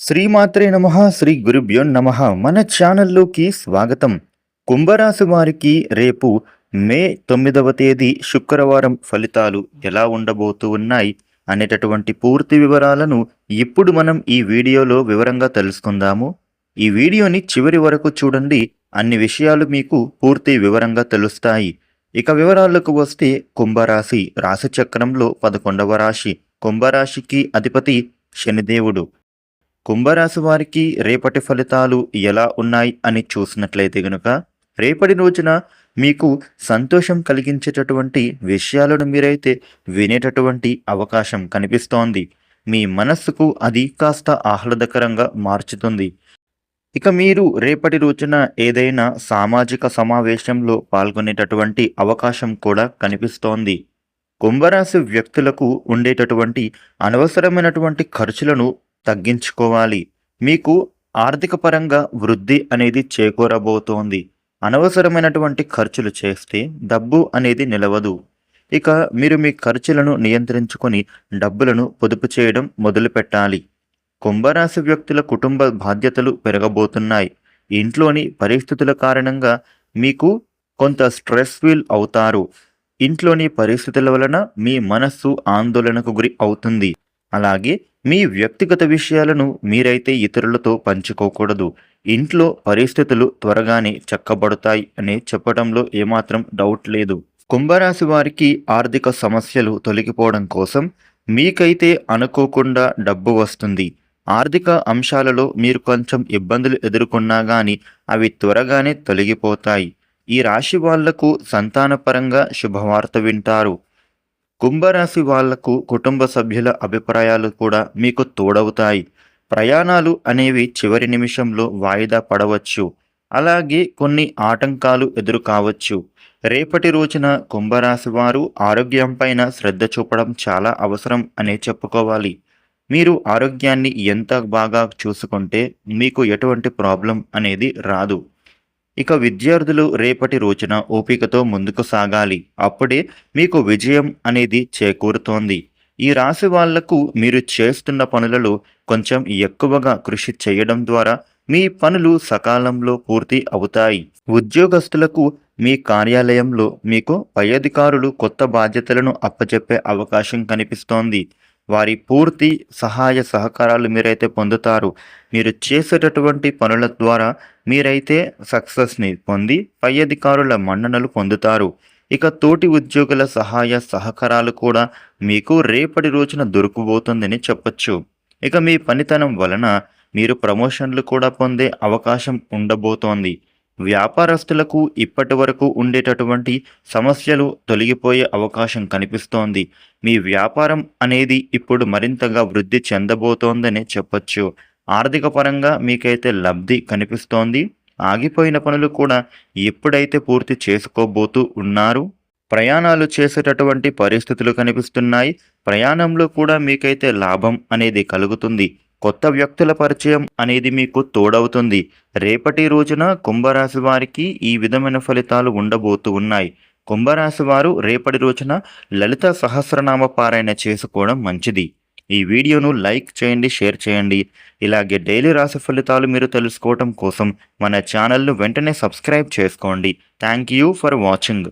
శ్రీమాత్రే నమ శ్రీ గురుభ్యో నమ. మన ఛానల్లోకి స్వాగతం. కుంభరాశి వారికి రేపు మే తొమ్మిదవ తేదీ శుక్రవారం ఫలితాలు ఎలా ఉండబోతూ ఉన్నాయి అనేటటువంటి పూర్తి వివరాలను ఇప్పుడు మనం ఈ వీడియోలో వివరంగా తెలుసుకుందాము. ఈ వీడియోని చివరి వరకు చూడండి అన్ని విషయాలు మీకు పూర్తి వివరంగా తెలుస్తాయి. ఇక వివరాలకు వస్తే కుంభరాశి రాశి చక్రంలో పదకొండవ రాశి. కుంభరాశికి అధిపతి శనిదేవుడు. కుంభరాశి వారికి రేపటి ఫలితాలు ఎలా ఉన్నాయి అని చూసినట్లయితే గనుక రేపటి రోజున మీకు సంతోషం కలిగించేటటువంటి విషయాలను మీరైతే వినేటటువంటి అవకాశం కనిపిస్తోంది. మీ మనస్సుకు అది కాస్త ఆహ్లాదకరంగా మార్చుతుంది. ఇక మీరు రేపటి రోజున ఏదైనా సామాజిక సమావేశంలో పాల్గొనేటటువంటి అవకాశం కూడా కనిపిస్తోంది. కుంభరాశి వ్యక్తులకు ఉండేటటువంటి అనవసరమైనటువంటి ఖర్చులను తగ్గించుకోవాలి. మీకు ఆర్థిక పరంగా వృద్ధి అనేది చేకూరబోతోంది. అనవసరమైనటువంటి ఖర్చులు చేస్తే డబ్బు అనేది నిలవదు. ఇక మీరు మీ ఖర్చులను నియంత్రించుకొని డబ్బులను పొదుపు చేయడం మొదలుపెట్టాలి. కుంభరాశి వ్యక్తుల కుటుంబ బాధ్యతలు పెరగబోతున్నాయి. ఇంట్లోని పరిస్థితుల కారణంగా మీకు కొంత స్ట్రెస్ ఫీల్ అవుతారు. ఇంట్లోని పరిస్థితుల వలన మీ మనస్సు ఆందోళనకు గురి అవుతుంది. అలాగే మీ వ్యక్తిగత విషయాలను మీరైతే ఇతరులతో పంచుకోకూడదు. ఇంట్లో పరిస్థితులు త్వరగానే చక్కబడతాయి అని చెప్పడంలో ఏమాత్రం డౌట్ లేదు. కుంభరాశి వారికి ఆర్థిక సమస్యలు తొలగిపోవడం కోసం మీకైతే అనుకోకుండా డబ్బు వస్తుంది. ఆర్థిక అంశాలలో మీరు కొంచెం ఇబ్బందులు ఎదుర్కొన్నా కానీ అవి త్వరగానే తొలగిపోతాయి. ఈ రాశి వాళ్ళకు సంతానపరంగా శుభవార్త వింటారు. కుంభరాశి వాళ్ళకు కుటుంబ సభ్యుల అభిప్రాయాలు కూడా మీకు తోడవుతాయి. ప్రయాణాలు అనేవి చివరి నిమిషంలో వాయిదా పడవచ్చు. అలాగే కొన్ని ఆటంకాలు ఎదురు కావచ్చు రేపటి రోజున కుంభరాశి వారు ఆరోగ్యంపైన శ్రద్ధ చూపడం చాలా అవసరం అనే చెప్పుకోవాలి. మీరు ఆరోగ్యాన్ని ఎంత బాగా చూసుకుంటే మీకు ఎటువంటి ప్రాబ్లం అనేది రాదు. ఇక విద్యార్థులు రేపటి రోజున ఓపికతో ముందుకు సాగాలి. అప్పుడే మీకు విజయం అనేది చేకూరుతోంది. ఈ రాశి వాళ్ళకు మీరు చేస్తున్న పనులలో కొంచెం ఎక్కువగా కృషి చేయడం ద్వారా మీ పనులు సకాలంలో పూర్తి అవుతాయి. ఉద్యోగస్తులకు మీ కార్యాలయంలో మీకు పై అధికారులు కొత్త బాధ్యతలను అప్పచెప్పే అవకాశం కనిపిస్తోంది. వారి పూర్తి సహాయ సహకారాలు మీరైతే పొందుతారు. మీరు చేసేటటువంటి పనుల ద్వారా మీరైతే సక్సెస్ని పొంది పై అధికారుల మన్ననలు పొందుతారు. ఇక తోటి ఉద్యోగుల సహాయ సహకారాలు కూడా మీకు రేపటి రోజున దొరికిపోతుందని చెప్పొచ్చు. ఇక మీ పనితనం వలన మీరు ప్రమోషన్లు కూడా పొందే అవకాశం ఉండబోతోంది. వ్యాపారస్తులకు ఇప్పటి వరకు ఉండేటటువంటి సమస్యలు తొలగిపోయే అవకాశం కనిపిస్తోంది. మీ వ్యాపారం అనేది ఇప్పుడు మరింతగా వృద్ధి చెందబోతోందని చెప్పచ్చు. ఆర్థిక పరంగా మీకైతే లబ్ధి కనిపిస్తోంది. ఆగిపోయిన పనులు కూడా ఎప్పుడైతే పూర్తి చేసుకోబోతూ ఉన్నారు ప్రయాణాలు చేసేటటువంటి పరిస్థితులు కనిపిస్తున్నాయి. ప్రయాణంలో కూడా మీకైతే లాభం అనేది కలుగుతుంది. కొత్త వ్యక్తుల పరిచయం అనేది మీకు తోడవుతుంది. రేపటి రోజున కుంభరాశి వారికి ఈ విధమైన ఫలితాలు ఉండబోతూ ఉన్నాయి. కుంభరాశి వారు రేపటి రోజున లలిత సహస్రనామ పారాయణ చేసుకోవడం మంచిది. ఈ వీడియోను లైక్ చేయండి షేర్ చేయండి. ఇలాగే డైలీ రాశి ఫలితాలు మీరు తెలుసుకోవటం కోసం మన ఛానల్ను వెంటనే సబ్స్క్రైబ్ చేసుకోండి. Thank you for watching.